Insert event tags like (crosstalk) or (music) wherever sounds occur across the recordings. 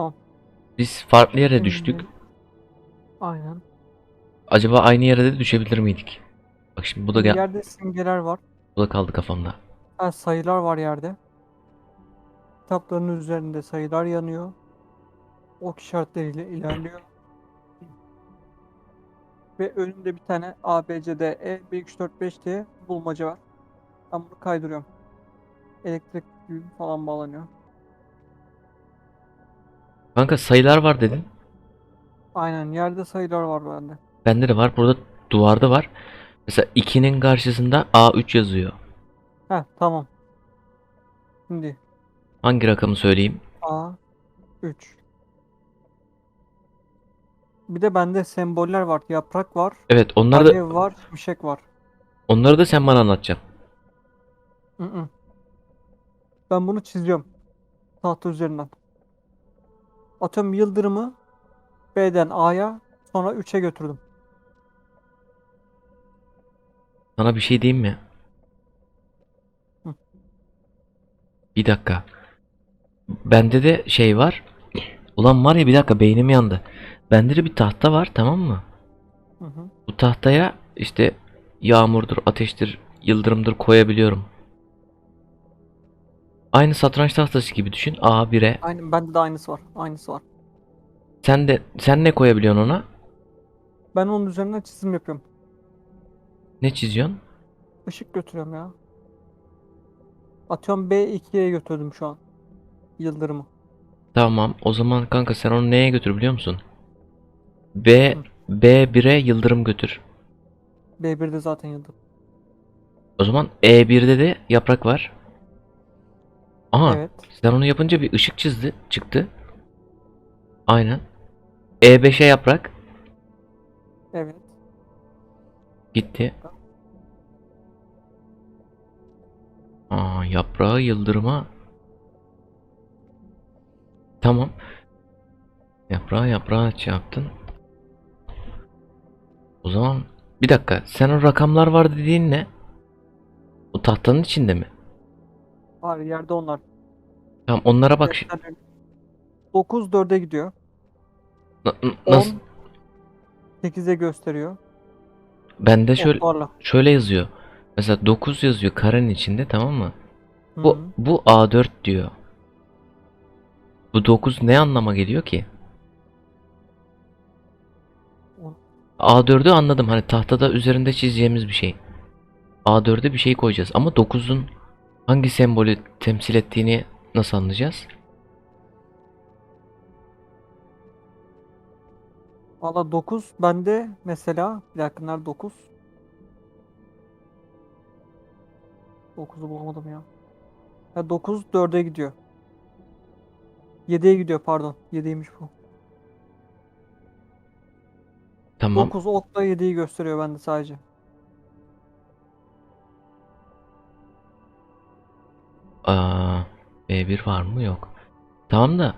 Tamam. Biz farklı yere düştük. Aynen. Acaba aynı yere de düşebilir miydik? Bak şimdi bu da gel Yerde simgeler var. bu da kaldı kafamda. Ha, sayılar var yerde. Kitapların üzerinde sayılar yanıyor. Ok işaretleriyle ilerliyor. Ve önünde bir tane A, B, C, D, E, 1, 2, 3, 4, 5 diye bulmaca var. Ben bunu kaydırıyorum. Elektrik gibi falan bağlanıyor. Kanka sayılar var dedin. Aynen yerde sayılar var bende. Bende de var. Burada duvarda var. Mesela 2'nin karşısında A3 yazıyor. Heh tamam. Şimdi Hangi rakamı söyleyeyim? A 3. Bir de bende semboller var. Yaprak var. Evet, onları da Alev var. Şimşek var. onları da sen bana anlatacaksın. Hı hı. Ben bunu çiziyorum. Tahta üzerinden. Atıyorum yıldırımı B'den A'ya sonra 3'e götürdüm. Sana bir şey diyeyim mi? Hı. Bir dakika. Bende de şey var. Ulan var ya bir dakika beynim yandı. Bende de bir tahta var tamam mı? Hı hı. Bu tahtaya işte yağmurdur, ateştir, yıldırımdır koyabiliyorum. Aynı satranç tahtası gibi düşün. A1'e. Aynen bende de aynısı var. Aynısı var. Sen de sen ne koyabiliyorsun ona? Ben onun üzerinden çizim yapıyorum. Ne çiziyorsun? Işık götürüyorum ya. Atıyorum B2'ye götürdüm şu an. Yıldırımı. Tamam. O zaman kanka sen onu neye götür biliyor musun? B B1'e yıldırım götür. B1'de zaten yıldırım. O zaman E1'de de yaprak var. Aha, Evet. sen onu yapınca bir ışık çizdi, çıktı. Aynen. E5'e yaprak Evet. gitti. Aa, yaprağı yıldırıma. Tamam. Yaprağı yaprağı şey yaptın. O zaman bir dakika. Sen o rakamlar var dediğin ne? O tahtanın içinde mi? Var yerde onlar. Tamam onlara bak. şi- 9 4'e gidiyor. Na- n- 10 nasıl? 8'e gösteriyor. Bende şöyle Oklarla. şöyle yazıyor. Mesela 9 yazıyor karenin içinde tamam mı? Bu hı. bu A4 diyor. Bu 9 ne anlama geliyor ki? O- A4'ü anladım. Hani tahtada üzerinde çizeceğimiz bir şey. A4'e bir şey koyacağız ama 9'un hangi sembolü temsil ettiğini nasıl anlayacağız? Valla 9 bende mesela bir dakika nerede 9? 9'u bulamadım ya. Ha 9 4'e gidiyor. 7'ye gidiyor pardon. 7'ymiş bu. Tamam. 9 okla 7'yi gösteriyor bende sadece. Aa, B1 var mı? Yok. Tamam da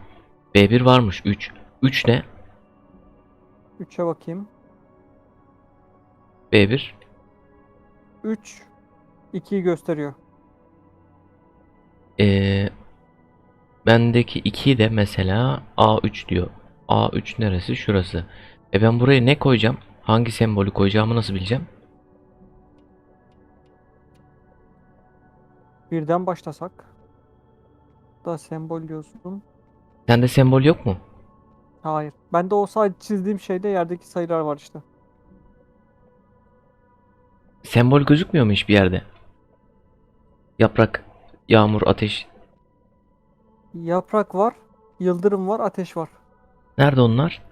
B1 varmış 3. 3 ne? 3'e bakayım. B1 3 2'yi gösteriyor. Ee, bendeki 2 de mesela A3 diyor. A3 neresi? Şurası. E ben buraya ne koyacağım? Hangi sembolü koyacağımı nasıl bileceğim? Birden başlasak. Da sembol diyorsun. Sende sembol yok mu? Hayır. Bende o sadece çizdiğim şeyde yerdeki sayılar var işte. Sembol gözükmüyor mu hiçbir yerde? Yaprak, yağmur, ateş. Yaprak var, yıldırım var, ateş var. Nerede onlar?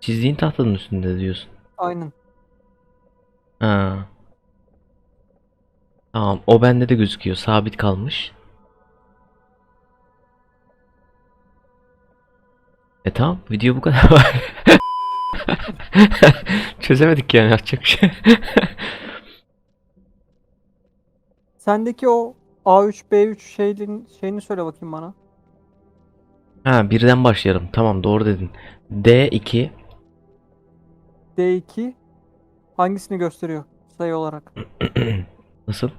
Çizdiğin tahtanın üstünde diyorsun. Aynen. Ha. Tamam, o bende de gözüküyor. Sabit kalmış. E tamam, video bu kadar. (laughs) Çözemedik yani yapacak bir şey. Sendeki o A3, B3 şeyin şeyini söyle bakayım bana. Ha, birden başlayalım. Tamam, doğru dedin. D2 D2 hangisini gösteriyor sayı olarak? (clears throat) nasıl?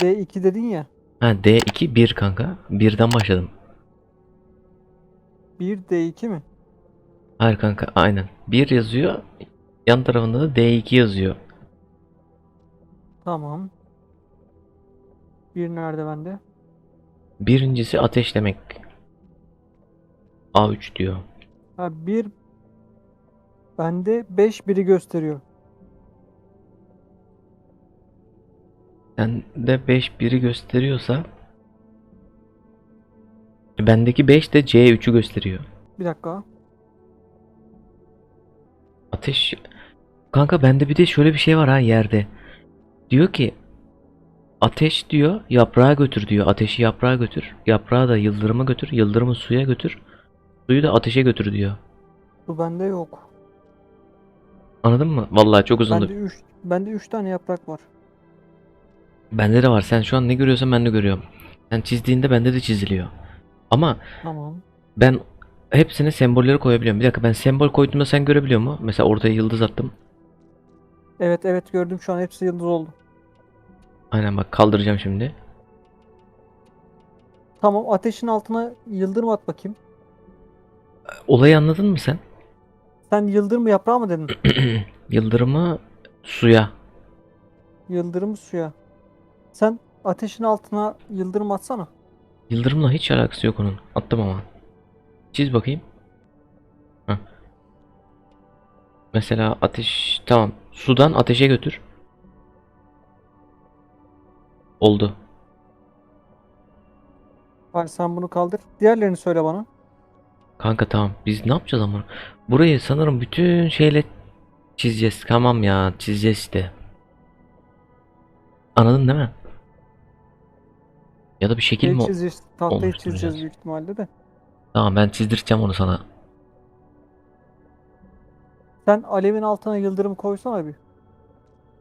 D2 dedin ya. Ha, D2 1 kanka. Birden başladım. 1 D2 mi? Hayır kanka aynen. 1 yazıyor. Yan tarafında da D2 yazıyor. Tamam. 1 nerede bende? Birincisi ateş demek. A3 diyor. Ha 1 bende 5 biri gösteriyor. Sende 5 biri gösteriyorsa bendeki 5 de C3'ü gösteriyor. Bir dakika. Ateş Kanka bende bir de şöyle bir şey var ha yerde. Diyor ki ateş diyor yaprağa götür diyor. Ateşi yaprağa götür. Yaprağı da yıldırıma götür. Yıldırımı suya götür. Suyu da ateşe götür diyor. Bu bende yok. Anladın mı? Vallahi çok uzundu. Bende 3 bende 3 tane yaprak var. Bende de var. Sen şu an ne görüyorsan ben de görüyorum. Sen çizdiğinde bende de çiziliyor. Ama Tamam. ben hepsine sembolleri koyabiliyorum. Bir dakika ben sembol koyduğumda sen görebiliyor mu? Mesela ortaya yıldız attım. Evet evet gördüm şu an hepsi yıldız oldu. Aynen bak kaldıracağım şimdi. Tamam ateşin altına yıldırım at bakayım. Olayı anladın mı sen? Sen yıldırım yaprağı mı dedin? (clears throat) Yıldırımı suya. Yıldırım suya. Sen ateşin altına yıldırım atsana. Yıldırımla hiç alakası yok onun. Attım ama. Çiz bakayım. Heh. Mesela ateş tamam. Sudan ateşe götür. Oldu. Hadi sen bunu kaldır. Diğerlerini söyle bana. Kanka tamam. Biz ne yapacağız ama? Burayı sanırım bütün şeyle çizeceğiz. Tamam ya çizeceğiz işte. Anladın değil mi? Ya da bir şekil Şey mi? çizeceğiz, tahtayı oluşturacağız? çizeceğiz büyük ihtimalle de. Tamam ben çizdireceğim onu sana. Sen alevin altına yıldırım koysana bir.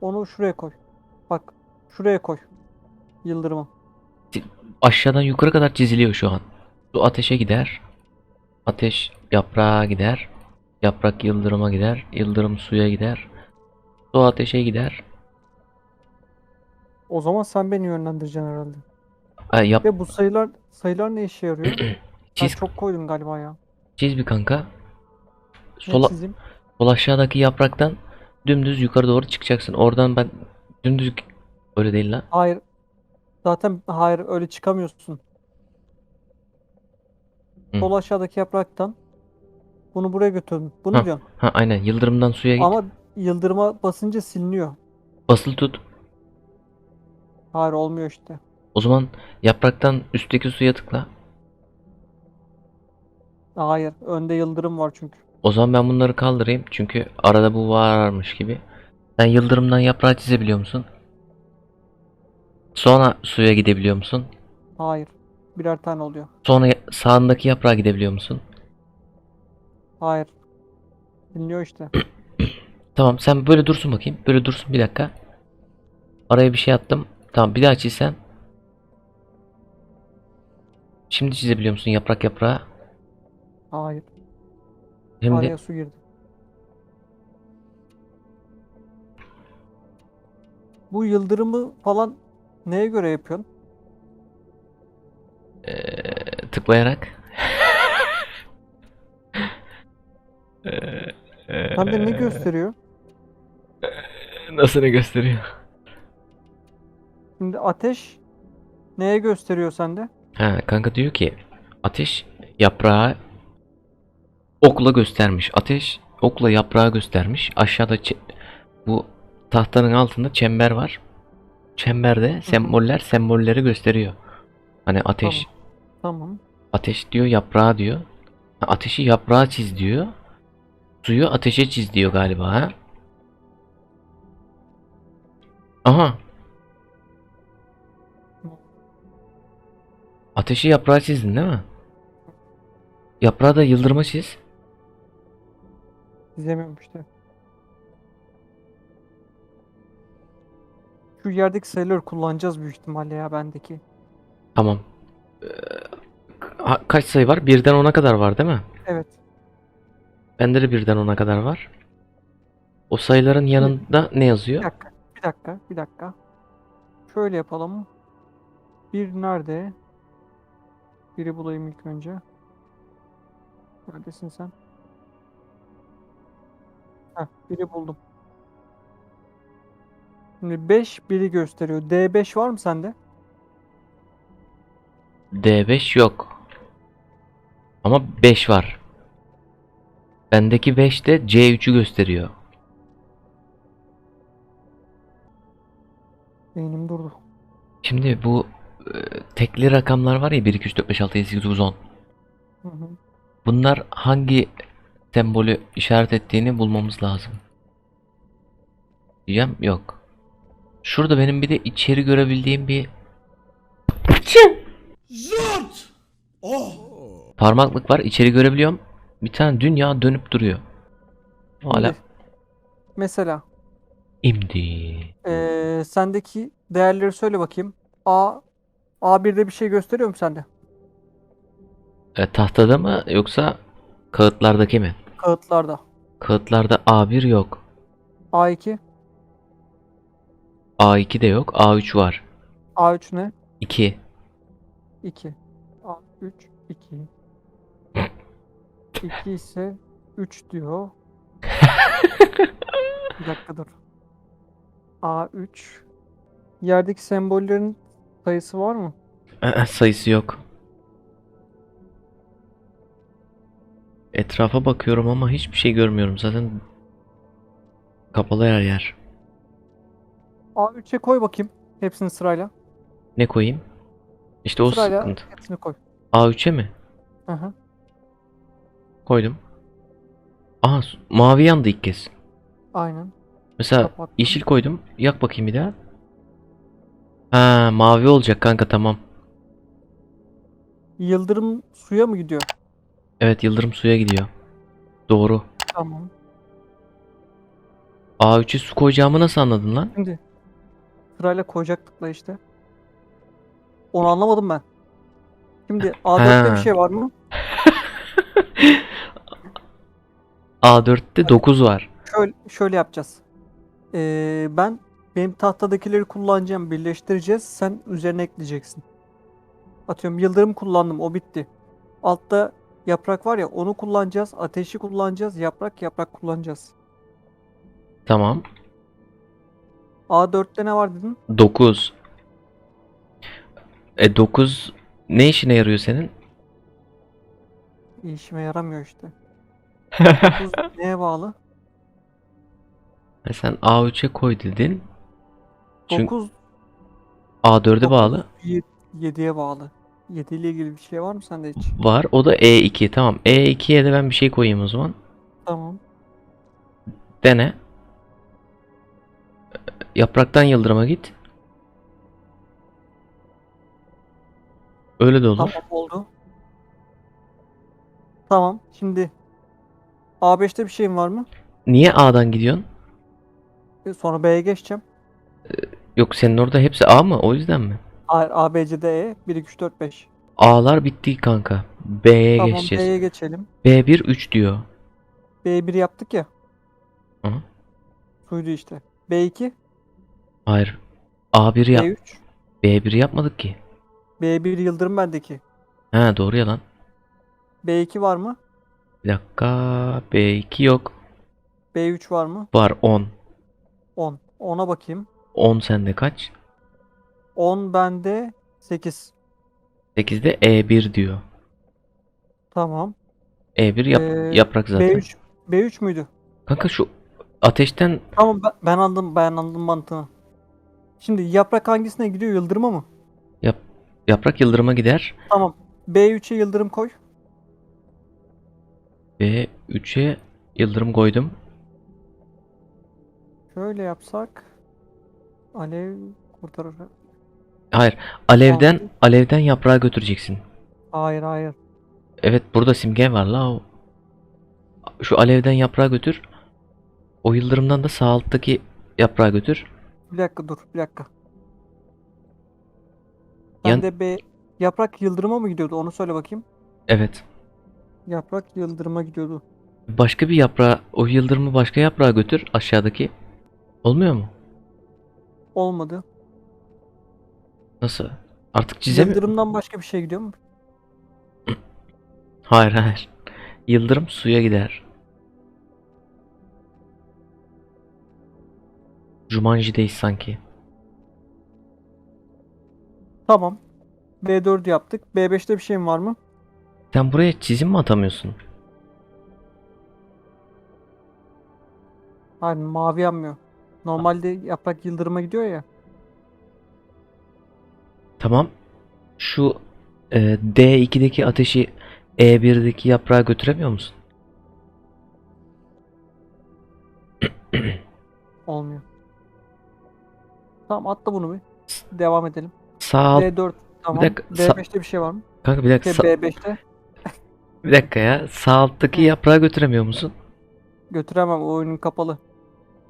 Onu şuraya koy. Bak şuraya koy. Yıldırımı. aşağıdan yukarı kadar çiziliyor şu an. Su ateşe gider. Ateş yaprağa gider. Yaprak yıldırıma gider. Yıldırım suya gider. Su ateşe gider. O zaman sen beni yönlendireceksin herhalde. Ha, yap Ve bu sayılar sayılar ne işe yarıyor? (clears throat) Ben çiz, çok koydum galiba ya. çiz bir kanka. Ne Sola, çizeyim? sol aşağıdaki yapraktan dümdüz yukarı doğru çıkacaksın. Oradan ben dümdüz öyle değil lan. Hayır. Zaten hayır öyle çıkamıyorsun. Hı. Sol aşağıdaki yapraktan bunu buraya götürdüm. Bunu Ha. diyorsun. Ha aynen yıldırımdan suya git. Ama yıldırıma basınca siliniyor. Basılı tut. Hayır olmuyor işte. O zaman yapraktan üstteki suya tıkla. Hayır. Önde yıldırım var çünkü. O zaman ben bunları kaldırayım çünkü arada bu varmış gibi. Sen yıldırımdan yaprağı çizebiliyor musun? Sonra suya gidebiliyor musun? Hayır. Birer tane oluyor. Sonra sağındaki yaprağa gidebiliyor musun? Hayır. Siliniyor işte. (clears throat) Tamam sen böyle dursun bakayım. Böyle dursun bir dakika. Araya bir şey attım. Tamam bir daha çizsen. Şimdi çizebiliyor musun yaprak yaprağı? Hayır. Şimdi Araya su girdi. Bu yıldırımı falan neye göre yapıyorsun? eee, tıklayarak. Hem de ne gösteriyor? Nasıl ne gösteriyor? Şimdi ateş neye gösteriyor sende? Ha kanka diyor ki ateş yaprağı okla göstermiş. Ateş okla yaprağı göstermiş. Aşağıda bu tahtanın altında çember var. Çemberde semboller sembolleri gösteriyor. Hani ateş Tamam. ateş diyor yaprağı diyor. Ha, ateşi yaprağa çiz diyor. Suyu ateşe çiz diyor galiba ha. Aha. Ateşi yaprağa çizdin değil mi? Yaprağı da yıldırıma çiz. Çizemiyorum işte. Şu yerdeki sayıları kullanacağız büyük ihtimalle ya bendeki. Tamam. Ee, kaç sayı var? Birden 10'a kadar var değil mi? Evet. Bende de birden 10'a kadar var. O sayıların yanında ne Bir yazıyor? dakika. Bir dakika. Bir dakika. Şöyle yapalım. Bir nerede? Biri bulayım ilk önce. Neredesin sen? Heh, biri buldum. Şimdi 5 biri gösteriyor. D5 var mı sende? D5 yok. Ama 5 var. Bendeki 5 de C3'ü gösteriyor. Beynim durdu. Şimdi bu tekli rakamlar var ya 1 2 3 4 5 6 7 8 9 10. Hı hı. Bunlar hangi sembolü işaret ettiğini bulmamız lazım. Diyeceğim yok. Şurada benim bir de içeri görebildiğim bir Zort! Oh! parmaklık var. İçeri görebiliyorum. Bir tane dünya dönüp duruyor. Hala Mesela imdi. eee, sendeki değerleri söyle bakayım. A A1'de bir şey gösteriyor mu sende? E, tahtada mı yoksa kağıtlardaki mi? Kağıtlarda. Kağıtlarda A1 yok. A2, A2 de yok. A3 var. A3 ne? 2. 2. A3, 2. 2 ise 3 diyor. (laughs) Bir dakika dur. A3. Yerdeki sembollerin sayısı var mı? Ee, sayısı yok. Etrafa bakıyorum ama hiçbir şey görmüyorum. Zaten kapalı her yer. A3'e koy bakayım. Hepsini sırayla. Ne koyayım? İşte o Sırayla sıkıntı. hepsini koy. A3'e mi? Hı hı. Koydum. Su- mavi yandı ilk kez. Aynen. Mesela Kapattım. yeşil koydum. Yak bakayım bir daha. Ha mavi olacak kanka tamam. Yıldırım suya mı gidiyor? Evet yıldırım suya gidiyor. Doğru. Tamam. A3'e su koyacağımı nasıl anladın lan? Şimdi sırayla koyacaktıkla işte. Onu anlamadım ben. Şimdi A4'te (laughs) Ha. bir şey var mı? (laughs) A4'te 9 var. Şöyle, şöyle yapacağız. Ee, ben benim tahtadakileri kullanacağım, birleştireceğiz. Sen üzerine ekleyeceksin. Atıyorum yıldırım kullandım, o bitti. Altta yaprak var ya, onu kullanacağız. Ateşi kullanacağız, yaprak yaprak kullanacağız. Tamam. A4'te ne var dedin? 9. E 9 ne işine yarıyor senin? İşime yaramıyor işte. (laughs) 9 neye bağlı? E sen A3'e koy dedin. Çünkü 9 A4'e bağlı. 7'ye bağlı. 7 ile ilgili bir şey var mı sende hiç? Var. O da E2. Tamam. E2'ye de ben bir şey koyayım o zaman. Tamam. Dene. Yapraktan yıldırıma git. Öyle de olur. Tamam oldu. Tamam. Şimdi A5'te bir şeyim var mı? Niye A'dan gidiyorsun? E, Sonra B'ye geçeceğim. Yok senin orada hepsi A mı? O yüzden mi? Hayır A, B, C, D, E. 1, 2, 3, 4, 5. A'lar bitti kanka. B'ye Tamam geçeceğiz. B'ye geçelim. B1 3 diyor. B1 yaptık ya. Hı. Suydu işte. B2, Hayır. A1 yap. B3. B1 yapmadık ki. B1 yıldırım bendeki. Ha doğru yalan. B2 var mı? Bir dakika. B2 yok. B3 var mı? Var 10. 10. 10'a bakayım. 10 sende kaç? 10 bende 8. 8'de E1 diyor. Tamam. E1 yap, Ee, yaprak zaten. B3 B3 müydü? Kanka şu ateşten Tamam ben, ben anladım ben anladım mantığını. Şimdi yaprak hangisine gidiyor? Yıldırıma mı? yap, yaprak yıldırıma gider. Tamam. B3'e yıldırım koy. B3'e yıldırım koydum. Şöyle yapsak alev kurtarır. Hayır. Alevden Tamam. alevden yaprağı götüreceksin. Hayır hayır. Evet burada simge var la. Şu alevden yaprağı götür. O yıldırımdan da sağ alttaki yaprağı götür. Bir dakika dur bir dakika. Yan- Ben de B yaprak yıldırıma mı gidiyordu? Onu söyle bakayım. Evet. Yaprak yıldırıma gidiyordu. Başka bir yaprağı, o yıldırımı başka yaprağa götür aşağıdaki. Olmuyor mu? Olmadı. Nasıl? Artık çizemiyorum. Yıldırımdan başka bir şey gidiyor mu? (clears throat) Hayır hayır. Yıldırım suya gider. Jumanji'deyiz sanki. Tamam. B4 yaptık. B5'te bir şeyim var mı? Sen buraya çizim mi atamıyorsun? Hayır mavi yanmıyor. Normalde yaprak yıldırıma gidiyor ya. Tamam. Şu e, D2'deki ateşi E1'deki yaprağa götüremiyor musun? (clears throat) Olmuyor. Tamam atla bunu bir. Devam edelim. Sağ alt. D4 tamam. dakika, sa- D5'te bir şey var mı? Kanka bir dakika. Şey, sa- B5'te (laughs) bir dakika ya. Sağ alttaki yaprağı götüremiyor musun? götüremem. O oyunun kapalı.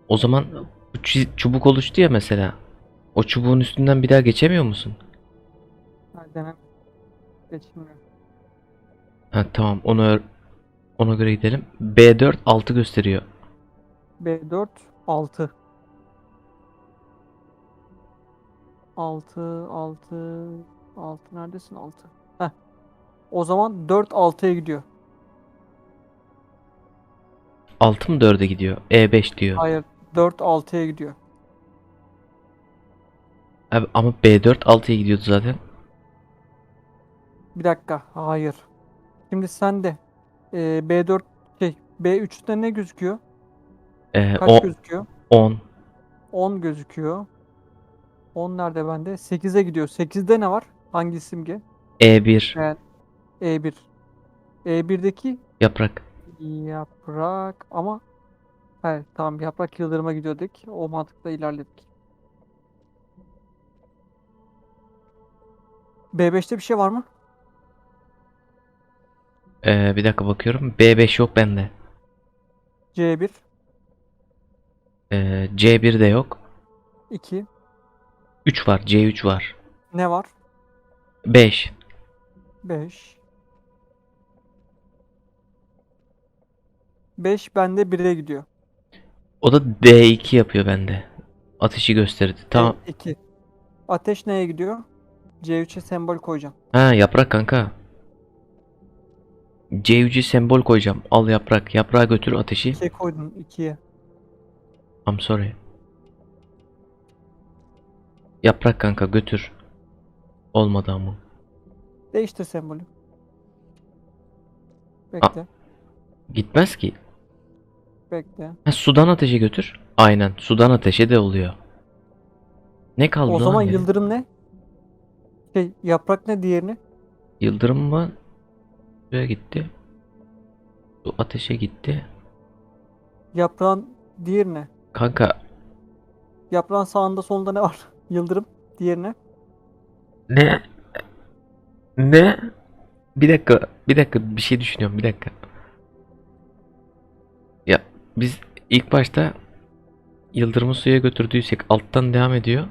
O zaman çubuk oluştu ya mesela. O çubuğun üstünden bir daha geçemiyor musun? Ha, denem. Geçilmiyor. Ha tamam onu ona göre gidelim. B4 6 gösteriyor. B4 6 6 6 6 neredesin 6? Heh. O zaman 4 6'ya gidiyor. 6 mı 4'e gidiyor? E5 diyor. Hayır 4 6'ya gidiyor. Abi, ama B4 6'ya gidiyordu zaten. Bir dakika. Hayır. Şimdi sen de e, B4 şey B3'te ne gözüküyor? Ee, Kaç o gözüküyor? 10. 10 gözüküyor. 10 nerede bende? 8'e gidiyor. 8'de ne var? Hangi simge? E1 Evet. E1. E1'deki yaprak. yaprak ama evet tamam yaprak yıldırıma gidiyor dedik. O mantıkla ilerledik. B5'te bir şey var mı? Ee, bir dakika bakıyorum. B5 yok bende. C1, Ee, C1 de yok. 2. 3 var. C3 var. Ne var? 5. 5. 5 bende 1'e gidiyor. O da D2 yapıyor bende. Ateşi gösterdi. Tamam. 2. Ateş neye gidiyor? C3'e sembol koyacağım. Ha yaprak kanka. C3'e sembol koyacağım. Al yaprak. Yaprağı götür ateşi. 2'ye koydun 2'ye. I'm sorry. Yaprak kanka götür. Olmadı ama. Değiştir sembolü. Bekle. Gitmez ki. Bekle. Ha, sudan ateşe götür. Aynen. Sudan ateşe de oluyor. Ne kaldı O lan zaman ya? yıldırım ne? Şey yaprak ne diğerini? Yıldırım mı? Suya gitti. Su ateşe gitti. Yaprağın diğeri ne? Kanka Yaprağın sağında solunda ne var? (laughs) Yıldırım. Diğerine. ne? Ne? Bir dakika, bir dakika bir şey düşünüyorum bir dakika. Biz ilk başta yıldırımı suya götürdüysek alttan devam ediyor.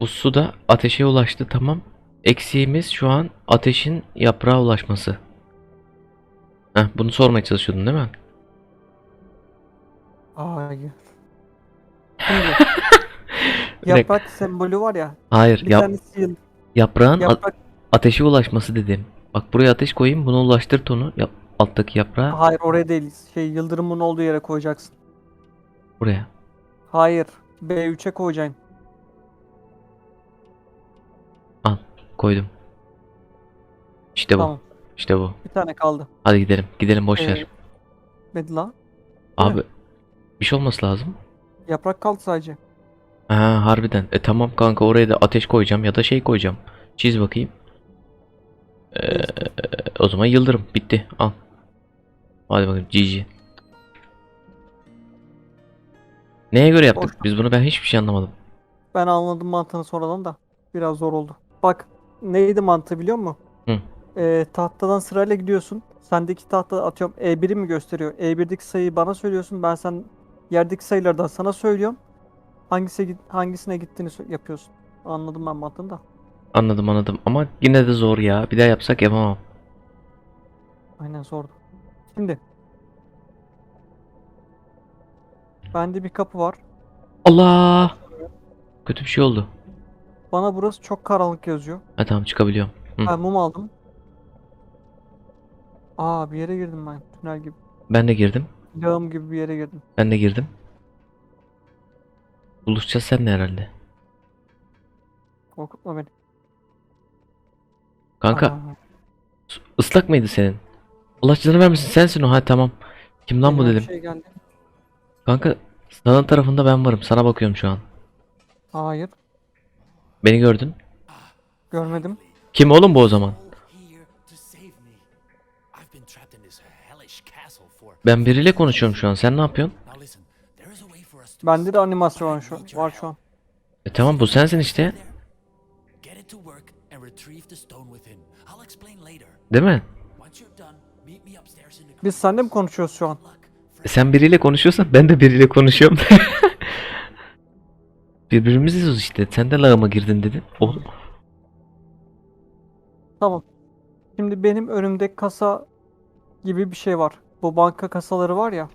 Bu su da ateşe ulaştı tamam. Eksiğimiz şu an ateşin yaprağa ulaşması. Heh, bunu sormaya çalışıyordun değil mi? Hayır. (laughs) Yaprak sembolü var ya. Hayır, Bir yap, tanesi yıl- yaprağın yaprak. ateşe ulaşması dedim. Bak buraya ateş koyayım, bunu ulaştırt onu. Yap, alttaki yaprağa Hayır oraya değil. Şey yıldırımın olduğu yere koyacaksın. buraya. Hayır. B3'e koyacaksın. Al, koydum. İşte bu. Tamam. İşte bu. Bir tane kaldı. Hadi gidelim. Gidelim boş ver. Ee, Bedla. Abi bir şey olması lazım. Yaprak kaldı sadece. Ha harbiden. E tamam kanka oraya da ateş koyacağım ya da şey koyacağım. Çiz bakayım. Ee, o zaman yıldırım bitti. Al. Hadi bakayım GG. Neye göre yaptık Boş. biz bunu ben hiçbir şey anlamadım. Ben anladım mantığını sonradan da. Biraz zor oldu. Bak neydi mantığı biliyor musun? Hı. Ee, tahtadan sırayla gidiyorsun. Sendeki tahta atıyorum E1'i mi gösteriyor? E1'deki sayıyı bana söylüyorsun. Ben sen yerdeki sayılardan sana söylüyorum. Hangisi hangisine gittiğini yapıyorsun. Anladım ben mantığını da. Anladım anladım ama yine de zor ya. Bir daha yapsak yapamam. Aynen sordu. Şimdi. Bende bir kapı var. Allah! Kötü bir şey oldu. Bana burası çok karanlık yazıyor. Ha tamam çıkabiliyorum. Hı. Ben mum aldım. Aa bir yere girdim ben. Tünel gibi. Ben de girdim. Lağım gibi bir yere girdim. Ben de girdim. Buluşacağız seninle herhalde. Korkutma beni. Kanka Aa, ıslak mıydı senin? Allah canını vermesin sensin o. Ha tamam. Kim lan bu dedim. Şey geldi. Kanka sağın tarafında ben varım. Sana bakıyorum şu an. Hayır. Beni gördün. Görmedim. Kim oğlum bu o zaman? Ben biriyle konuşuyorum şu an. Sen ne yapıyorsun? Bende de animasyon şu, var şu an. E tamam bu sensin işte. Get it Biz seninle mi konuşuyoruz şu an? E sen biriyle konuşuyorsan ben de biriyle konuşuyorum. (laughs) Birbirimiziz işte. Sen de lağıma girdin dedin. Oğlum. Tamam. Şimdi benim önümde kasa gibi bir şey var. Bu banka kasaları var ya.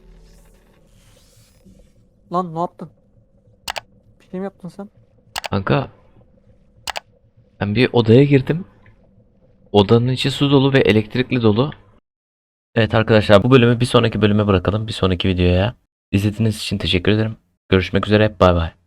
Lan ne yaptın? Bir şey mi yaptın sen? Kanka ben bir odaya girdim. Odanın içi su dolu ve elektrikli dolu. Evet arkadaşlar bu bölümü bir sonraki bölüme bırakalım. Bir sonraki videoya. İzlediğiniz için teşekkür ederim. Görüşmek üzere. Bay bay.